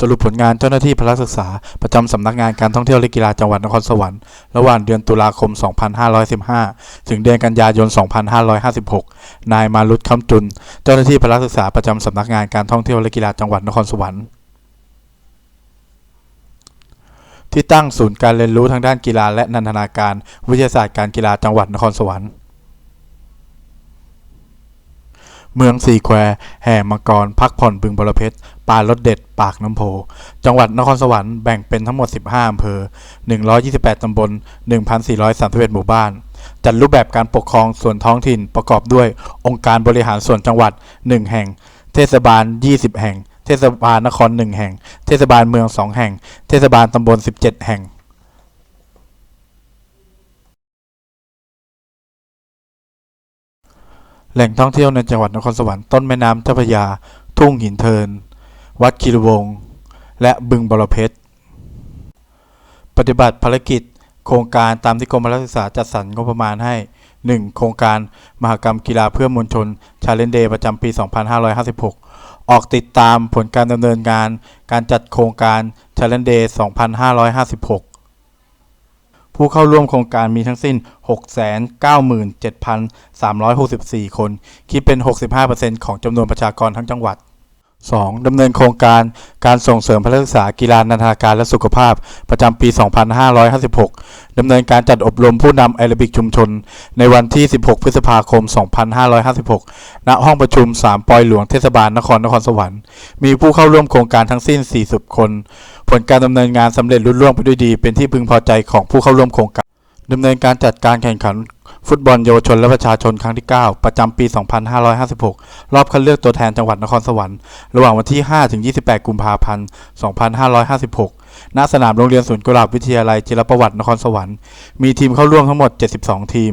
สรุปผลงานเจ้าหน้าที่พละศึกษา ประจำสำนักงานการท่องเที่ยวและกีฬาจังหวัดนครสวรรค์ระหว่างเดือนตุลาคม 2515 ถึงเดือนกันยายน 2556 นายมารุตคำจุน เจ้าหน้าที่พละศึกษาประจำสำนักงานการท่องเที่ยวและกีฬาจังหวัดนครสวรรค์ที่ตั้งศูนย์การเรียนรู้ทางด้านกีฬาและนันทนาการ วิทยาศาสตร์การกีฬาจังหวัดนครสวรรค์ เมืองสี่แควแห่มังกร พักผ่อนบึงบรเพชรปลารสเด็ด ปากน้ำโพ จังหวัดนครสวรรค์แบ่งเป็นทั้งหมด 15อำเภอ 128 ตำบล 1,431 หมู่บ้าน จัดรูปแบบการปกครองส่วนท้องถิ่นประกอบด้วยองค์การบริหารส่วนจังหวัด 1 แห่ง เทศบาล 20 แห่ง เทศบาลนคร 1 แห่ง เทศบาลเมือง 2 แห่ง เทศบาลตำบล 17 แห่ง แหล่งท่องเที่ยวในจังหวัดนครสวรรค์ต้นแม่น้ำเจ้าพระยา ทุ่งหินเทิน วัดคีรีวงศ์และบึงบรเพชร ปฏิบัติภารกิจ โครงการตามที่กรมพละศึกษาจัดสรรงบประมาณให้ 1. โครงการมหกรรมกีฬาเพื่อมวลชนชาเลนเดย์ประจำปี 2556 ออกติดตามผลการดำเนินงาน การจัดโครงการชาเลนเดย์2556 ผู้เข้าร่วมโครงการมีทั้งสิ้น 697,364 คน คิดเป็น 65%ของจำนวนประชากรทั้งจังหวัด 2. ดำเนินโครงการการส่งเสริมพละศึกษากีฬานันทาการและสุขภาพประจำปี 2556 ดำเนินการจัดอบรมผู้นำแอโรบิกชุมชน ในวันที่ 16 พฤษภาคม 2556 ณ ห้องประชุม 3 ปอยหลวงเทศบาลนครนครสวรรค์ มีผู้เข้าร่วมโครงการทั้งสิ้น 40 คน ผลการดำเนินงานสำเร็จรุ่ล่วงไปด้วยดี เป็นที่พึงพอใจของผู้เข้าร่วมโครงการดำเนินการจัดการแข่งขัน ฟุตบอลเยาวชนและประชาชนครั้งที่ 9 ประจำปี 2556 รอบคัดเลือกตัวแทนจังหวัดนครสวรรค์ ระหว่างวันที่5ถึง28 กุมภาพันธ์ 2556 ณ สนามโรงเรียนศูนย์กุหลาบวิทยาลัยจิรประวัตินครสวรรค์ มีทีมเข้าร่วมทั้งหมด 72 ทีม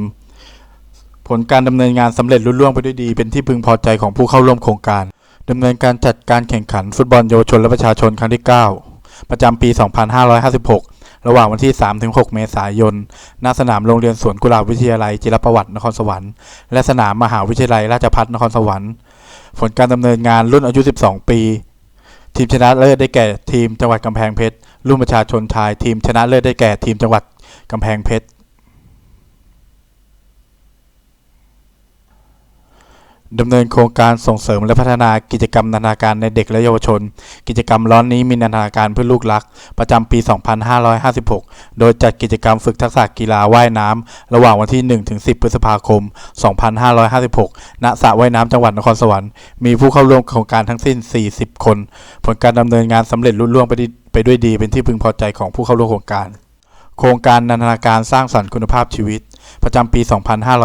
ผลการดำเนินงานสำเร็จรุ่ล่วงไปด้วยดี เป็นที่พึงพอใจของผู้เข้าร่วมโครงการดำเนินการจัดการแข่งขันฟุตบอลเยาวชนและประชาชนครั้งที่ 9 ประจำปี 2556 ระหว่างวันที่ 3-6 เมษายน ณ สนามโรงเรียนสวนกุหลาบวิทยาลัยจิรประวัตินครสวรรค์ และสนามมหาวิทยาลัยราชภัฏนครสวรรค์ ผลการดำเนินงานรุ่นอายุ 12 ปี ทีมชนะเลิศได้แก่ทีมจังหวัดกำแพงเพชร รุ่นประชาชนชาย ทีมชนะเลิศได้แก่ทีมจังหวัดกำแพงเพชร ดำเนินโครงการส่งเสริมและพัฒนากิจกรรมนันทนาการในเด็กและเยาวชน กิจกรรมร้อนนี้มีนันทนาการเพื่อลูกรัก ประจำปี 2556 โดยจัดกิจกรรมฝึกทักษะกีฬาว่ายน้ำระหว่างวันที่ 1-10 พฤษภาคม 2556 ณสระว่ายน้ำจังหวัดนครสวรรค์ มีผู้เข้าร่วมโครงการทั้งสิ้น 40 คน ผลการดำเนินงานสำเร็จรุ่ล่วงไปดีไปด้วยดี เป็นที่พึงพอใจของผู้เข้าร่วมโครงการ โครงการนันทนาการสร้างสรรค์คุณภาพชีวิต ประจำปี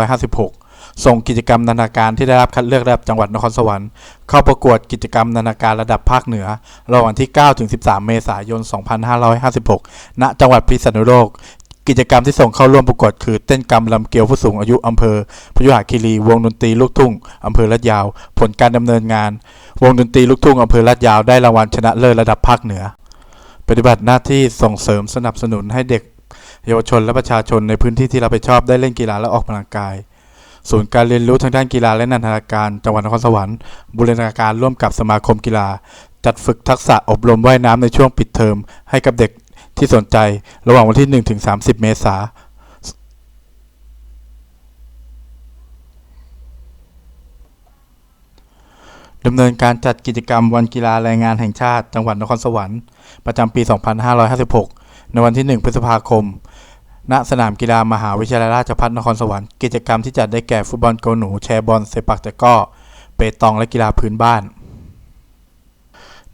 2556 ส่งกิจกรรมนันาการที่ได้รับคัดเลือกระดับจังหวัดนครสวรรค์เข้าประกวดกิจกรรมนันาการระดับภาคเหนือระหว่างที่9ถึง13 เมษายน 2556 ณ จังหวัดพิษณุโลก กิจกรรมที่ส่งเข้าร่วมประกวดคือเต้นกรรมลำเกลียวผู้สูงอายุอำเภอพยุหคีรี วงดนตรีลูกทุ่งอำเภอลาดยาว ผลการดำเนินงาน วงดนตรีลูกทุ่งอำเภอลาดยาวได้รางวัลชนะเลิศระดับภาคเหนือ ปฏิบัติหน้าที่ส่งเสริมสนับสนุนให้เด็กเยาวชนและประชาชนในพื้นที่ที่รับผิดชอบได้เล่นกีฬาและออกกำลังกาย ศูนย์การเรียนรู้ทางด้านกีฬาและนันทนาการจังหวัดนครสวรรค์บูรณาการร่วมกับสมาคมกีฬา จัดฝึกทักษะอบรมว่ายน้ำในช่วงปิดเทอม ให้กับเด็กที่สนใจระหว่างวันที่1ถึง30 เมษายนดำเนินการจัดกิจกรรมวันกีฬาแรงงานแห่งชาติ จังหวัดนครสวรรค์ประจำปี 2556 ในวันที่ 1 พฤษภาคม ณสนามกีฬามหาวิทยาลัยราชภัฏนครสวรรค์กิจกรรมที่จัดได้แก่ฟุตบอลโกหนู แชร์บอลเซปักตะก้อ เปตองและกีฬาพื้นบ้าน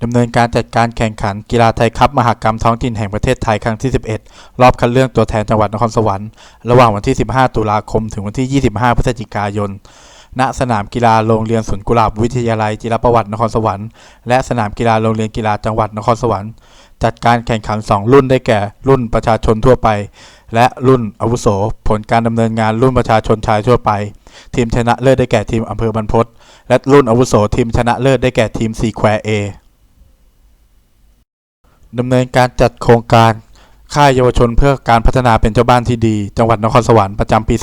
ดำเนินการจัดการแข่งขันกีฬาไทยคัพมหกรรมท้องถิ่นแห่งประเทศไทยครั้งที่ 11 รอบคัดเลือกตัวแทนจังหวัดนครสวรรค์ระหว่างวันที่ 15 ตุลาคม ถึงวันที่ 25 พฤศจิกายน ณ สนามกีฬาโรงเรียนสวนกุหลาบวิทยาลัยจิรประวัตินครสวรรค์ และสนามกีฬาโรงเรียนกีฬาจังหวัดนครสวรรค์ จัดการแข่งขัน 2 รุ่นได้แก่ รุ่นประชาชนทั่วไป และรุ่นอาวุโส ผลการดำเนินงานรุ่นประชาชนชายทั่วไป ทีมชนะเลิศได้แก่ทีมอำเภอบรรพตและรุ่นอาวุโสทีมชนะเลิศได้แก่ทีมซีแควเอดำเนินการจัดโครงการค่ายเยาวชนเพื่อการพัฒนาเป็นเจ้าบ้านที่ดี จังหวัดนครสวรรค์ประจำปี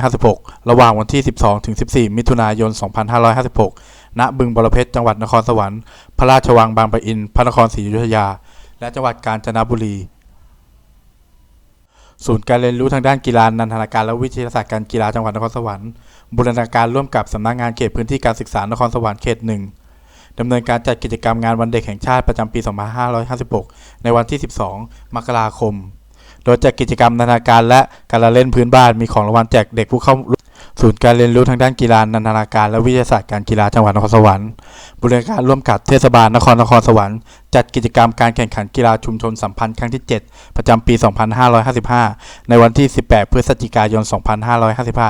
2556 ระหว่างวันที่ 12 ถึง 14 มิถุนายน 2556 ณ บึงบรเพชร จังหวัดนครสวรรค์ พระราชวังบางปะอิน พระนครศรีอยุธยา และจังหวัดกาญจนบุรี ศูนย์การเรียนรู้ทางด้านกีฬานันทนาการและวิทยาศาสตร์การกีฬาจังหวัดนครสวรรค์บูรณาการร่วมกับสำนักงานเขตพื้นที่การศึกษานครสวรรค์เขตหนึ่งดำเนินการจัดกิจกรรมงานวันเด็กแห่งชาติประจำปี 2556 ในวันที่ 12 มกราคม โดยจัดกิจกรรมนันทนาการและการละเล่นพื้นบ้านมีของรางวัลแจกเด็กผู้เข้าร่วม ศูนย์การเรียนรู้ทางด้านกีฬานันทนาการและวิทยาศาสตร์การกีฬาจังหวัดนครสวรรค์บรณาการร่วมกับเทศบาลนครนครสวรรค์จัดกิจกรรมการแข่งขันกีฬาชุมชนสัมพันธ์ครั้งที่ 7 ประจำปี 2555 ในวันที่ 18 พฤศจิกายน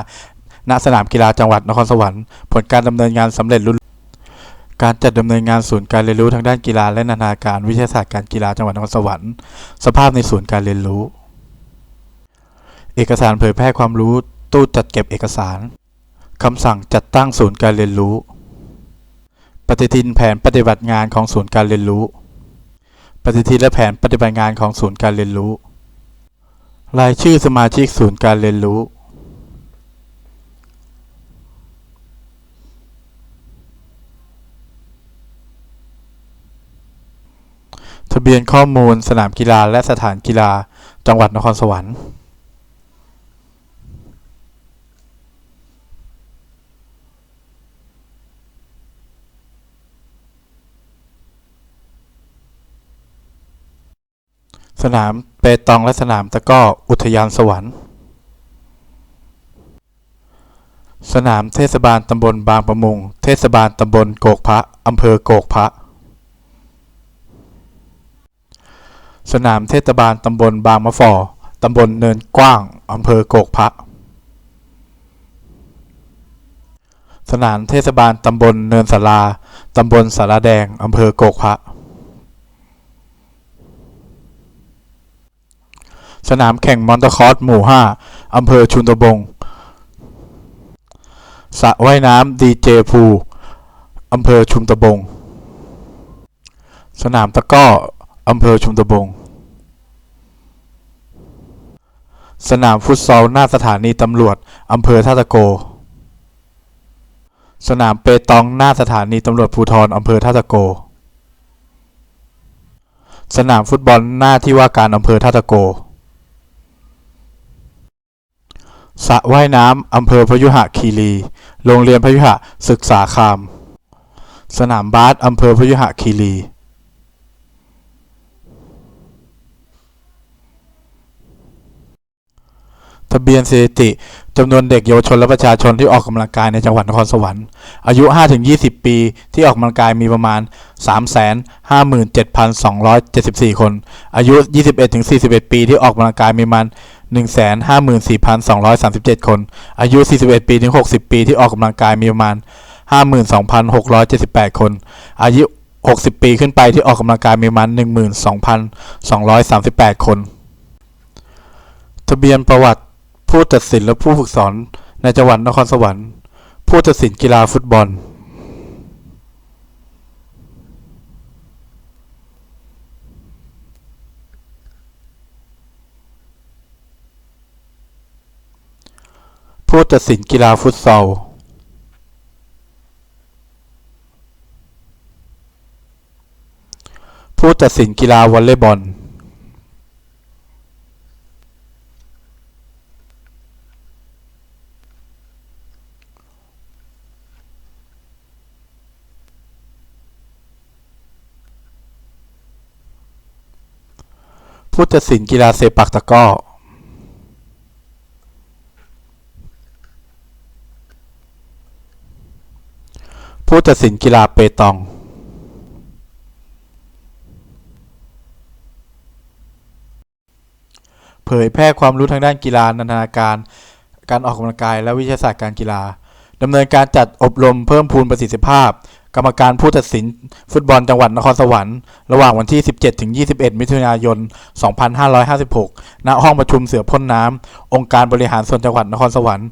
2555 ณ สนามกีฬาจังหวัดนครสวรรค์ ผลการดำเนินงานสำเร็จรุ่นการจัดดำเนินงานศูนย์การเรียนรู้ทางด้านกีฬาและนานาการวิทยาศาสตร์การกีฬาจังหวัดนครสวรรค์ สภาพในศูนย์การเรียนรู้ เอกสารเผยแพร่ความรู้ ตู้จัดเก็บเอกสารคำสั่งจัดตั้งศูนย์การเรียนรู้ ปฏิทินแผนปฏิบัติงานของศูนย์การเรียนรู้ ปฏิทินและแผนปฏิบัติงานของศูนย์การเรียนรู้ รายชื่อสมาชิกศูนย์การเรียนรู้ ทะเบียนข้อมูลสนามกีฬาและสถานกีฬาจังหวัดนครสวรรค์ สนามเปตองและสนามตะก้ออุทยานสวรรค์ สนามเทศบาลตำบลบางประมุง เทศบาลตำบลโกกพระอำเภอโกกพระ สนามเทศบาลตำบลบางมะฝ่อตำบลเนินกว้างอำเภอโกกพระ สนามเทศบาลตำบลเนินสาราตำบลสาราแดงอำเภอโกกพระ สนามแข่งมอนเตคอสหมู่ 5 อำเภอชุนตะบงสระว่ายน้ำดีเจพูอำเภอชุมตะบง สนามตะก้ออำเภอชุมตะบง สนามฟุตซอลหน้าสถานีตำรวจอำเภอท่าตะโก สนามเปตองหน้าสถานีตำรวจภูธรอำเภอท่าตะโก สนามฟุตบอลหน้าที่ว่าการอำเภอท่าตะโก ส ระว่ายน้ำอำเภอพยุหคีรี โรงเรียนพยุหศึกษาคาม สนามบาสอำเภอพยุหคีรี ทะเบียนสถิติจำนวนเด็กเยาวชนและประชาชนที่ออกกำลังกายในจังหวัดนครสวรรค์ อายุ 5-20 ปีที่ออกกำลังกายมีประมาณ 357,274 คน อายุ 21-41 ปีที่ออกกำลังกายมีประมาณ 154,237 คน อายุ 41 ปีถึง 60 ปีที่ออกกำลังกายมีประมาณ 52,678 คน อายุ 60 ปีขึ้นไปที่ออกกำลังกายมีประมาณ 12,238 คน ทะเบียนประวัติผู้ตัดสินและผู้ฝึกสอนในจังหวัดนครสวรรค์ ผู้ตัดสินกีฬาฟุตบอล ผู้ตัดสินกีฬาฟุตซอลผู้ตัดสินกีฬาวอลเลย์บอลผู้ตัดสินกีฬาเซปักตะก้อ ผู้ตัดสินกีฬาเปตองเผยแพร่ความรู้ทางด้านกีฬานันทนาการ การออกกำลังกายและวิทยาศาสตร์การกีฬาดำเนินการจัดอบรมเพิ่มพูนประสิทธิภาพ กรรมการผู้ตัดสินฟุตบอลจังหวัดนครสวรรค์ระหว่างวันที่ 17ถึง21 มิถุนายน 2556 ณ ห้องประชุมเสือพ่นน้ำ องค์การบริหารส่วนจังหวัดนครสวรรค์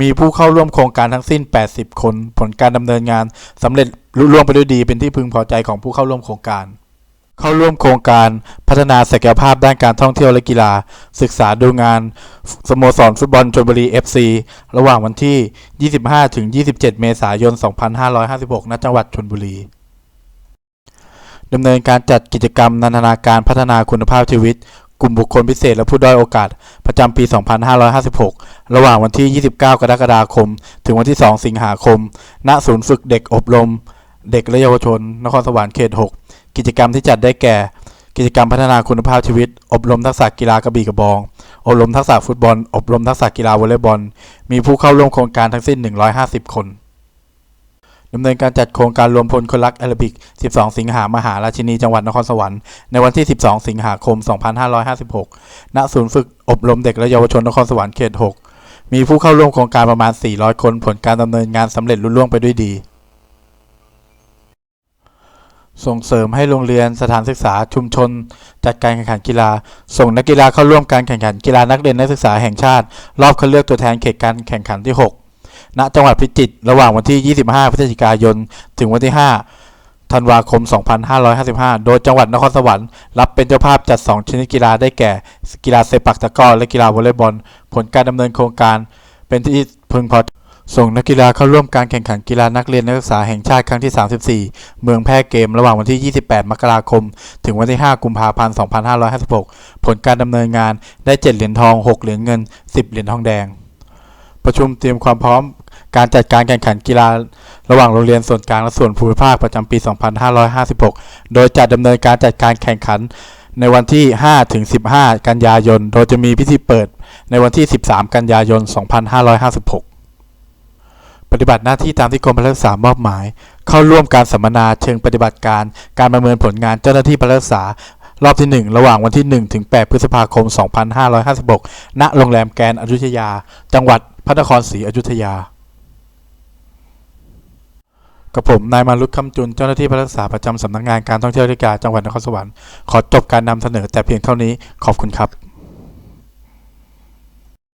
มีผู้เข้าร่วมโครงการทั้งสิ้น 80 คน ผลการดำเนินงานสำเร็จลุล่วงไปด้วยดีเป็นที่พึงพอใจของผู้เข้าร่วมโครงการ เข้าร่วมโครงการพัฒนาศักยภาพด้านการท่องเที่ยวและกีฬา ศึกษาดูงานสโมสรฟุตบอลชลบุรี FC ระหว่างวันที่ 25ถึง27 เมษายน 2556 ณ จังหวัดชลบุรีดำเนินการจัดกิจกรรมนันทนาการพัฒนาคุณภาพชีวิต กลุ่มบุคคลพิเศษและผู้ด้อยโอกาส ประจำปี 2556 ระหว่างวันที่ 29 กรกฎาคม ถึงวันที่ 2 สิงหาคม ณ ศูนย์ฝึกเด็กอบรม เด็กและเยาวชน นครสวรรค์เขต 6 กิจกรรมที่จัดได้แก่ กิจกรรมพัฒนาคุณภาพชีวิต อบรมทักษะกีฬากระบี่กระบอง อบรมทักษะฟุตบอล อบรมทักษะกีฬาวอลเลย์บอล มีผู้เข้าร่วมโครงการทั้งสิ้น 150 คนดำเนินการจัดโครงการรวมพลคนรักแอโรบิก 12 สิงหามหาราชินีจังหวัดนครสวรรค์ ในวันที่ 12 สิงหาคม 2556 ณ ศูนย์ฝึกอบรมเด็กและเยาวชนนครสวรรค์เขต 6 มีผู้เข้าร่วมโครงการประมาณ 400 คน ผลการดำเนินงานสำเร็จลุล่วงไปด้วยดี ส่งเสริมให้โรงเรียนสถานศึกษาชุมชน จัดการแข่งขันกีฬา ส่งนักกีฬาเข้าร่วมการแข่งขันกีฬานักเรียนนักศึกษาแห่งชาติ รอบคัดเลือกตัวแทนเขตการแข่งขันที่ 6 ณ จังหวัดพิจิตร ระหว่างวันที่ 25 พฤศจิกายน ถึงวันที่ 5 ธันวาคม 2555 โดยจังหวัดนครสวรรค์รับเป็นเจ้าภาพจัด 2 ชนิดกีฬาได้แก่ กีฬาเซปักตะกร้อและกีฬาวอลเลย์บอล ผลการดำเนินโครงการเป็นที่พึงพอใจ ส่งนักกีฬาเข้าร่วมการแข่งขันกีฬานักเรียนนักศึกษาแห่งชาติครั้งที่ 34 เมืองแพร่เกมระหว่างวันที่ 28 มกราคม ถึงวันที่ 5 กุมภาพันธ์ 2556 ผลการดำเนินงานได้ 7 เหรียญทอง 6 เหรียญเงิน 10 เหรียญทองแดง ประชุมเตรียมความพร้อมการจัดการแข่งขันกีฬาระหว่างโรงเรียนส่วนกลางและส่วนภูมิภาคประจำปี 2556 โดยจะดำเนินการจัดการแข่งขันในวันที่ 5 ถึง 15 กันยายน โดยจะมีพิธีเปิดในวันที่ 13 กันยายน 2556 ปฏิบัติหน้าที่ตามที่กรมพลักษามอบหมาย เข้าร่วมการสัมมนาเชิงปฏิบัติการ การประเมินผลงานเจ้าหน้าที่พลักษารอบที่ 1 ระหว่างวันที่ 1 ถึง 8 พฤษภาคม 2556 ณ โรงแรมแกรนอยุธยา จังหวัดพระนครศรีอยุธยา กับผม นายมารุตคำจุน เจ้าหน้าที่พระรักษาประจำสำนักงานการท่องเที่ยวและกีฬาจังหวัดนครสวรรค์ ขอจบการนำเสนอแต่เพียงเท่านี้ ขอบคุณครับ